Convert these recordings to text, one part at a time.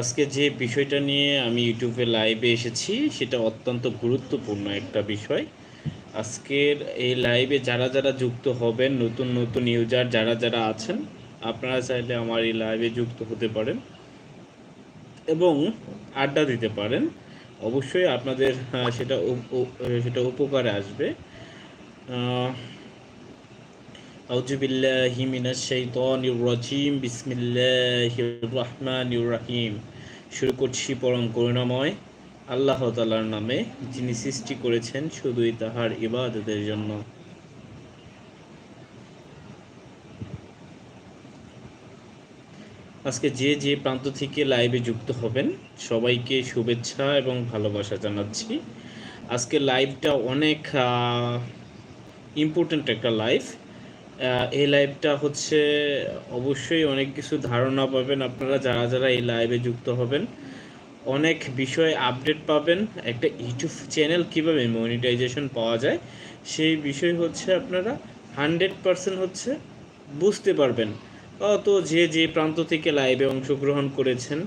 আজকে যে বিষয়টা নিয়ে আমি ইউটিউবে লাইভে এসেছি, সেটা অত্যন্ত গুরুত্বপূর্ণ একটা বিষয়। আজকের এই লাইভে যারা যারা যুক্ত হবেন, নতুন নতুন ইউজার যারা যারা আছেন, আপনারা চাইলে আমার এই লাইভে যুক্ত হতে পারেন এবং আড্ডা দিতে পারেন। অবশ্যই আপনাদের সেটা সেটা উপকারে আসবে। আহ, আউযু বিল্লাহি মিনাশ শাইতানির রাজিম বিসমিল্লাহির রহমানির রহিম। শুরু করছি পরম করুণাময় আল্লাহ তাআলার নামে যিনি সৃষ্টি করেছেন শুধুই তাহার ইবাদতের জন্য। আজকে যে যে প্রান্ত থেকে লাইভে যুক্ত হবেন সবাইকে শুভেচ্ছা এবং ভালোবাসা জানাচ্ছি। আজকে লাইভটা অনেক ইম্পর্ট্যান্ট একটা লাইভ। এই লাইভটা হচ্ছে অবশ্যই অনেক কিছু ধারণা পাবেন। আপনারা যারা যারা এই লাইভে যুক্ত হবেন, অনেক বিষয়ে আপডেট পাবেন। একটা ইউটিউব চ্যানেল কীভাবে মনিটাইজেশন পাওয়া যায়, সেই বিষয় হচ্ছে আপনারা হান্ড্রেড পারসেন্ট হচ্ছে বুঝতে পারবেন। তো যে যে প্রান্ত থেকে লাইভে অংশগ্রহণ করেছেন,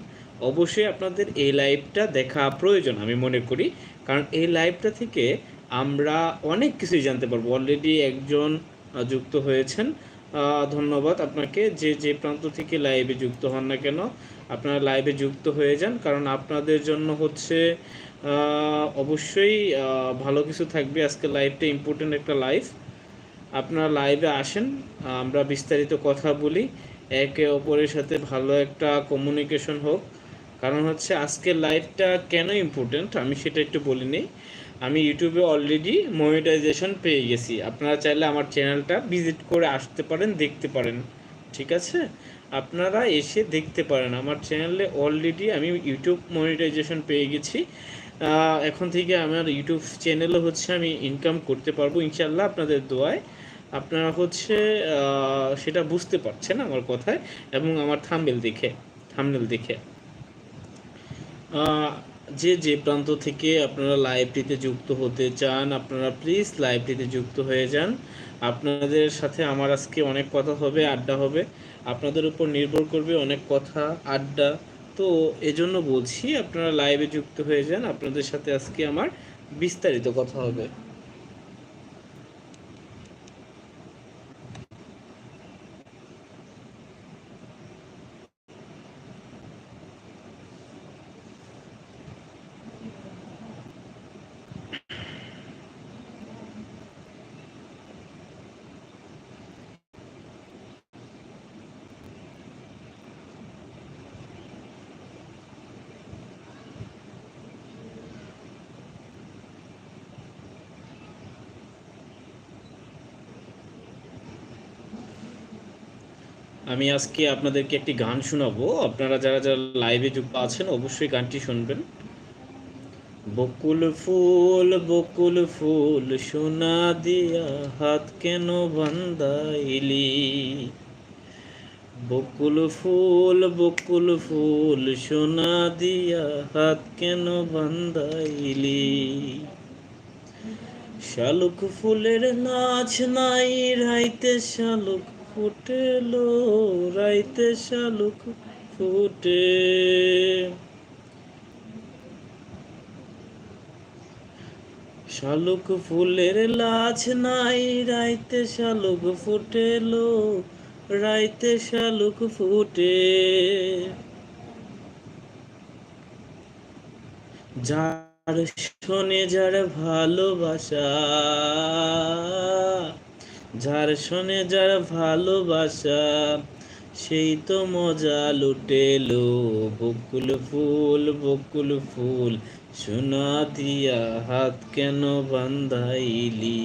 অবশ্যই আপনাদের এই লাইভটা দেখা প্রয়োজন আমি মনে করি। কারণ এই লাইভটা থেকে আমরা অনেক কিছুই জানতে পারব। অলরেডি একজন যুক্ত হয়েছেন। ধন্যবাদ আপনাকে। যে যে প্রান্ত থেকে লাইভে যুক্ত হন না কেন, আপনারা লাইভে যুক্ত হয়ে যান, কারণ আপনাদের জন্য হচ্ছে অবশ্যই ভালো কিছু থাকবে। আজকে লাইভটা ইম্পর্টেন্ট একটা লাইভ আপনারা লাইভে আসেন, আমরা বিস্তারিত কথা বলি। একে অপরের সাথে ভালো একটা কমিউনিকেশন হোক। কারণ হচ্ছে আজকের লাইভটা কেন ইম্পর্টেন্ট আমি সেটা একটু বলি নিই আমি ইউটিউবে অলরেডি মনিটাইজেশন পেয়ে গেছি। আপনারা চাইলে আমার চ্যানেলটা ভিজিট করে আসতে পারেন, দেখতে পারেন। ঠিক আছে? আপনারা এসে দেখতে পারেন। আমার চ্যানেলে অলরেডি আমি ইউটিউব মনিটাইজেশন পেয়ে গেছি। এখন থেকে আমার ইউটিউব চ্যানেলও হচ্ছে আমি ইনকাম করতে পারব ইনশাল্লাহ আপনাদের দোয়ায়। আপনারা হচ্ছে সেটা বুঝতে পারছেন আমার কথায় এবং আমার থাম্বেল দেখে থাম্বনেল দেখে। যে যে প্রান্ত থেকে আপনারা লাইভটিতে যুক্ত হতে চান, আপনারা প্লিজ লাইভটিতে যুক্ত হয়ে যান। আপনাদের সাথে আমার আজকে অনেক কথা হবে, আড্ডা হবে। আপনাদের উপর নির্ভর করবে অনেক কথা, আড্ডা। তো এজন্য বলছি, আপনারা লাইভে যুক্ত হয়ে যান। আপনাদের সাথে আজকে আমার বিস্তারিত কথা হবে। আমি আজকে আপনাদেরকে একটি গান শোনাবো। আপনারা যারা যারা লাইভে যুক্ত আছেন, অবশ্যই গানটি শুনবেন। বকুল ফুল বকুল ফুল, সোনা দিয়া হাত কেন বান্ধাইলি? বকুল ফুল বকুল ফুল, সোনা দিয়া হাত কেন বান্ধাইলি? শালুক ফুলের নাচ নাই, রাইতে শালুক ফুটেলো রাইতে শালুক ফুটে। শালুক ফুলের লাছ নাই, রাইতে শালুক ফুটেলো, রাইতে শালুক ফুটে। যার শোনে যার ভালোবাসা যার শোনে যার ভালোবাসা, সেই তো মজা লুটেলো বকুল ফুল বকুল ফুল, সোনা দিয়া হাত কেন বান্ধাইলি?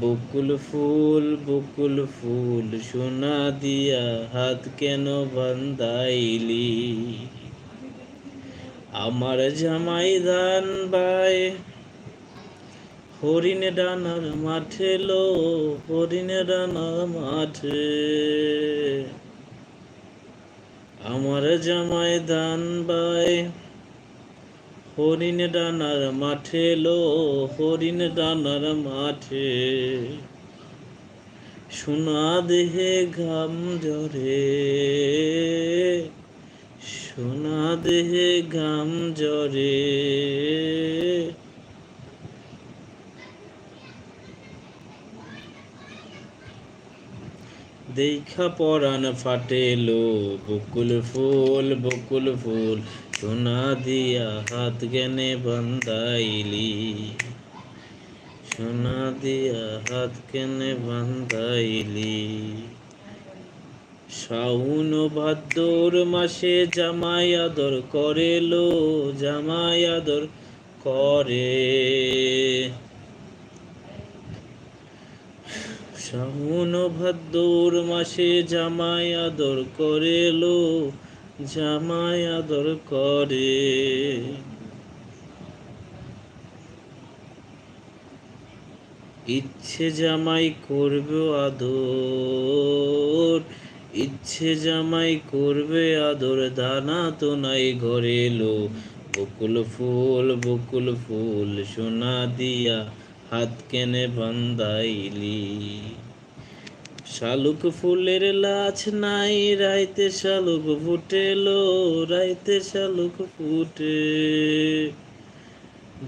বকুল ফুল বকুল ফুল, সোনা দিয়া হাত কেন বান্ধাইলি? আমার জামাই দান বাই হরিণে ডানার মাঠে লো, হরিণে ডানার মাঠে। আমার জামাই দান বাই, হরিণ ডানার মাঠে লো, হরিণ ডানার মাঠে। সোনা দেহে ঘাম ঝরে, সোনা দেহে ঘাম জরে দেখা পরাণ ফাটেলো বকুল ফুল বকুল ফুল, সোনা দিয়া হাত জ্ঞানে বান্দাইলি সোনা দিয়া হাত কেনে বান্দাইলি শাউন ভাদ্র মাসে জামাই আদর করেলো, জামাই আদর করে। শাউন ভাদ্র মাসে জামাই আদর করেলো, জামাই আদর করে। ইচ্ছে জামাই করবে আদর, ইচ্ছে জামাই করবে আদর, দানা তো নাই ঘরে লো বকুল ফুল বকুল ফুল সোনা দিয়া হাত কেনে বান্দাইলি শালুক ফুলের লাছ নাই, রাইতে শালুক ফুটেলো, রাইতে শালুক ফুটে।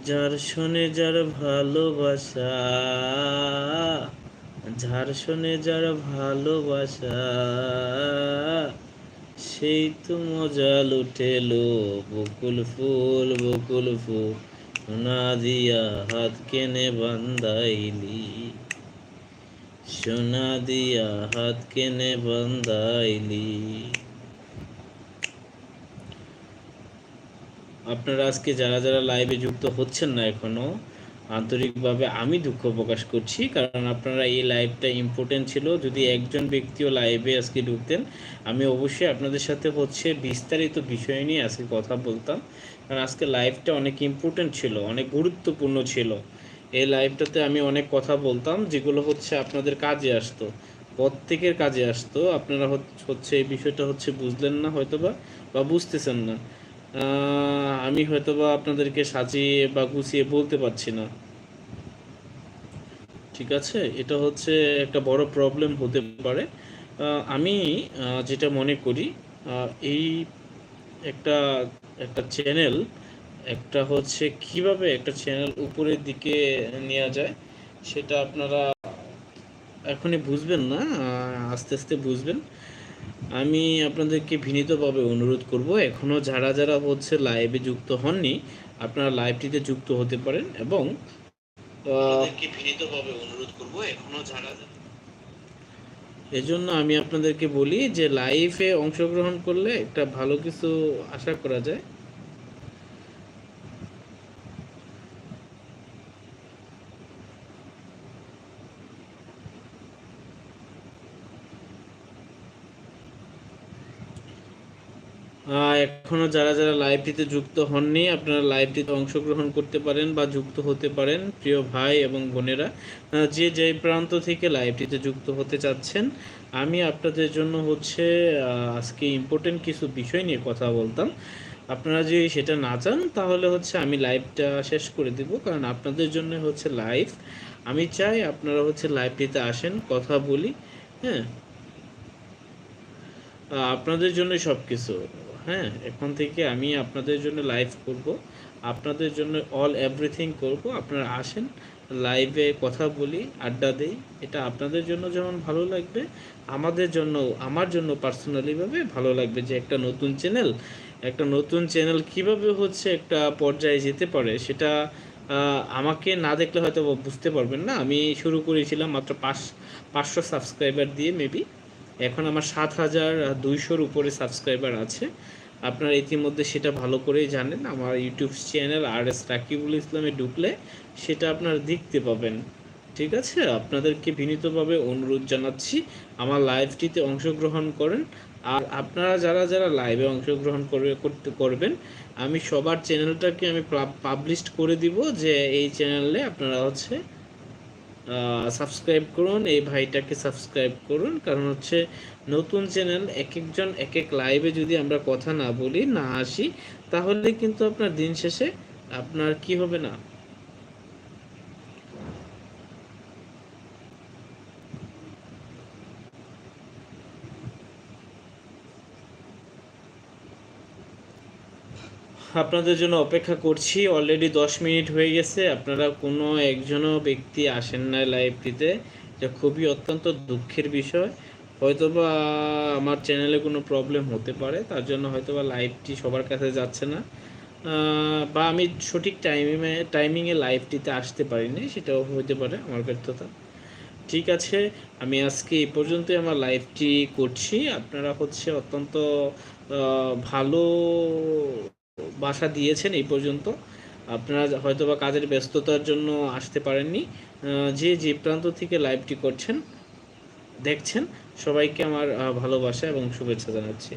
যার শোনে যার ভালোবাসা, যার শোনে যার ভালোবাসা, সেই তো মজা লুটেলো, বকুল ফুল বকুল ফুল। সোনা দিয়া হাত কেনে বান্দাইলি সোনা দিয়া হাত কেনে বান্দাইলি আপনারা আজকে যারা যারা লাইভে যুক্ত হচ্ছেন না এখনও আন্তরিকভাবে আমি দুঃখ প্রকাশ করছি, কারণ আপনারা এই লাইভটা ইম্পর্টেন্ট ছিল। যদি একজন ব্যক্তিও লাইভে আজকে ঢুকতেন, আমি অবশ্যই আপনাদের সাথে হচ্ছে বিস্তারিত বিষয় নিয়ে আজকে কথা বলতাম। কারণ আজকে লাইভটা অনেক ইম্পর্টেন্ট ছিল, অনেক গুরুত্বপূর্ণ ছিল। এই লাইভটাতে আমি অনেক কথা বলতাম, যেগুলো হচ্ছে আপনাদের কাজে আসতো। প্রত্যেকের কাজে আসতো। আপনারা হচ্ছে এই বিষয়টা হচ্ছে বুঝলেন না হয়তোবা, বা বুঝতেছেন না। আমি হয়তো বা আপনাদেরকে সাজিয়ে বা গুছিয়ে বলতে পারছি না। ঠিক আছে? এটা হচ্ছে একটা বড় প্রবলেম হতে পারে। আমি যেটা মনে করি এই একটা একটা চ্যানেল একটা হচ্ছে কীভাবে একটা চ্যানেল উপরের দিকে নেওয়া যায়, সেটা আপনারা এখনই বুঝবেন না আস্তে আস্তে বুঝবেন। আমি আপনাদেরকে ভিনীতভাবে অনুরোধ করব এখনও যারা যারা হচ্ছে লাইভে যুক্ত হননি আপনারা লাইভটিতে যুক্ত হতে পারেন এবং ভিনীতভাবে অনুরোধ করব এখনও যারা এজন্য আমি আপনাদেরকে বলি যে লাইভে অংশগ্রহণ করলে একটা ভালো কিছু আশা করা যায়। এখনও যারা যারা লাইভটিতে যুক্ত হননি, আপনারা লাইভটিতে অংশগ্রহণ করতে পারেন বা যুক্ত হতে পারেন, প্রিয় ভাই এবং বোনেরা। যে যে প্রান্ত থেকে লাইভটিতে যুক্ত হতে চাচ্ছেন, আমি আপনাদের জন্য হচ্ছে আজকে ইম্পর্টেন্ট কিছু বিষয় নিয়ে কথা বলতাম। আপনারা যদি সেটা না চান, তাহলে হচ্ছে আমি লাইভটা শেষ করে দেব, কারণ আপনাদের জন্য হচ্ছে লাইভ আমি চাই আপনারা হচ্ছে লাইভটিতে আসেন, কথা বলি হ্যাঁ। আপনাদের জন্য সব কিছু হ্যাঁ এখন থেকে আমি আপনাদের জন্য লাইভ করব। আপনাদের জন্য অল এভরিথিং করব। আপনারা আসেন লাইভে কথা বলি, আড্ডা দেই। এটা আপনাদের জন্য যেমন ভালো লাগবে, আমাদের জন্য, আমার জন্য পার্সোনালিভাবে ভালো লাগবে যে একটা নতুন চ্যানেল একটা নতুন চ্যানেল কীভাবে হচ্ছে একটা পর্যায়ে যেতে পারে সেটা আমাকে না দেখলে হয়তো বুঝতে পারবেন না। আমি শুরু করেছিলাম মাত্র পাঁচ, পাঁচশো সাবস্ক্রাইবার দিয়ে মেবি এখন আমার সাত হাজার দুইশোর উপরে সাবস্ক্রাইবার আছে। আপনারা ইতিমধ্যে সেটা ভালো করেই জানেন। আমার YouTube channel R S Rakibul ইসলামে ঢুকলে সেটা আপনারা দেখতে পাবেন। ঠিক আছে? আপনাদেরকে বিনীতভাবে অনুরোধ জানাচ্ছি, আমার লাইভটিতে অংশগ্রহণ করেন। আর আপনারা যারা যারা লাইভে অংশগ্রহণ করবে করতে করবেন, আমি সবার চ্যানেলটাকে আমি পাবলিশ করে দিব যে এই চ্যানেলে আপনারা হচ্ছে সাবস্ক্রাইব করুন, এই ভাইটাকে সাবস্ক্রাইব করুন, কারণ হচ্ছে নতুন চ্যানেল এক একজন এক এক লাইভে যদি আমরা কথা না বলি, না আসি, তাহলে কিন্তু আপনার দিন শেষে আপনার কি হবে না? আপনাদের জন্য অপেক্ষা করছি। অলরেডি দশ মিনিট হয়ে গেছে। আপনারা কোনো একজনও ব্যক্তি আসেন না লাইভটিতে এটা খুবই অত্যন্ত দুঃখের বিষয়। হয়তোবা আমার চ্যানেলে কোনো প্রবলেম হতে পারে। তার জন্য হয়তোবা লাইভটি সবার কাছে যাচ্ছে না। বা আমি সঠিক টাইমে টাইমিংয়ে লাইভটিতে আসতে পারিনি। সেটাও হতে পারে আমার ব্যর্থতা। ঠিক আছে, আমি আজকে এই পর্যন্তই আমার লাইভটি করছি। আপনারা হচ্ছে অত্যন্ত ভালো বাসা দিয়েছেন এই পর্যন্ত। আপনারা হয়তো বা কাজের ব্যস্ততার জন্য আসতে পারেননি। যে যে প্রান্ত থেকে লাইভটি করছেন, দেখছেন, সবাইকে আমার ভালোবাসা এবং শুভেচ্ছা জানাচ্ছি।